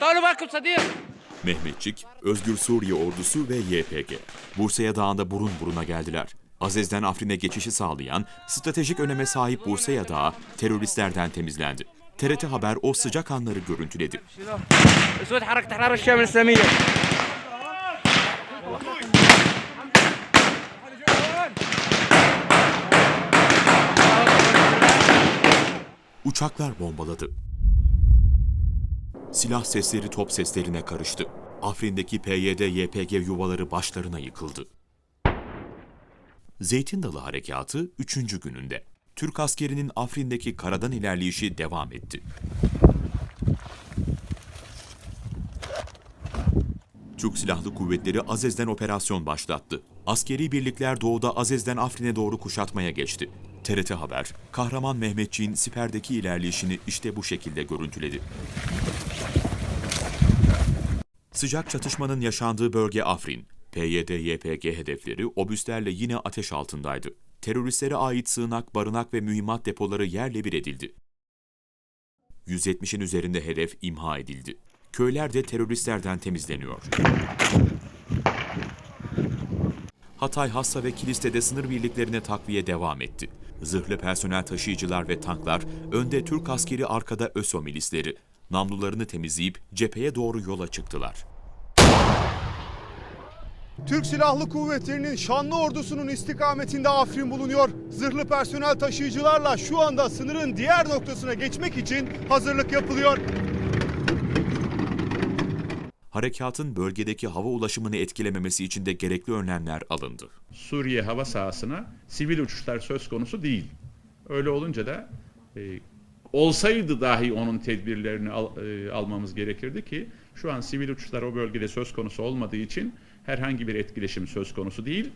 Darübakum Sadir. Mehmetçik, Özgür Suriye Ordusu ve YPG. Bursa'ya Dağı'nda burun buruna geldiler. Azez'den Afrin'e geçişi sağlayan stratejik öneme sahip Bursa'ya Dağı teröristlerden temizlendi. TRT Haber o sıcak anları görüntüledi. Uçaklar bombaladı. Silah sesleri top seslerine karıştı. Afrin'deki PYD-YPG yuvaları başlarına yıkıldı. Zeytin Dalı Harekatı 3. gününde. Türk askerinin Afrin'deki karadan ilerleyişi devam etti. Türk Silahlı Kuvvetleri Azez'den operasyon başlattı. Askeri birlikler doğuda Azez'den Afrin'e doğru kuşatmaya geçti. TRT Haber, kahraman Mehmetçiğin siperdeki ilerleyişini işte bu şekilde görüntüledi. Sıcak çatışmanın yaşandığı bölge Afrin. PYD-YPG hedefleri obüslerle yine ateş altındaydı. Teröristlere ait sığınak, barınak ve mühimmat depoları yerle bir edildi. 170'in üzerinde hedef imha edildi. Köyler de teröristlerden temizleniyor. Hatay, Hassa ve Kiliste'de sınır birliklerine takviye devam etti. Zırhlı personel taşıyıcılar ve tanklar, önde Türk askeri arkada ÖSO milisleri, namlularını temizleyip cepheye doğru yola çıktılar. Türk Silahlı Kuvvetleri'nin şanlı ordusunun istikametinde Afrin bulunuyor. Zırhlı personel taşıyıcılarla şu anda sınırın diğer noktasına geçmek için hazırlık yapılıyor. Harekatın bölgedeki hava ulaşımını etkilememesi için de gerekli önlemler alındı. Suriye hava sahasına sivil uçuşlar söz konusu değil. Öyle olunca da e, olsaydı dahi onun tedbirlerini al- e, almamız gerekirdi ki şu an sivil uçuşlar o bölgede söz konusu olmadığı için herhangi bir etkileşim söz konusu değil.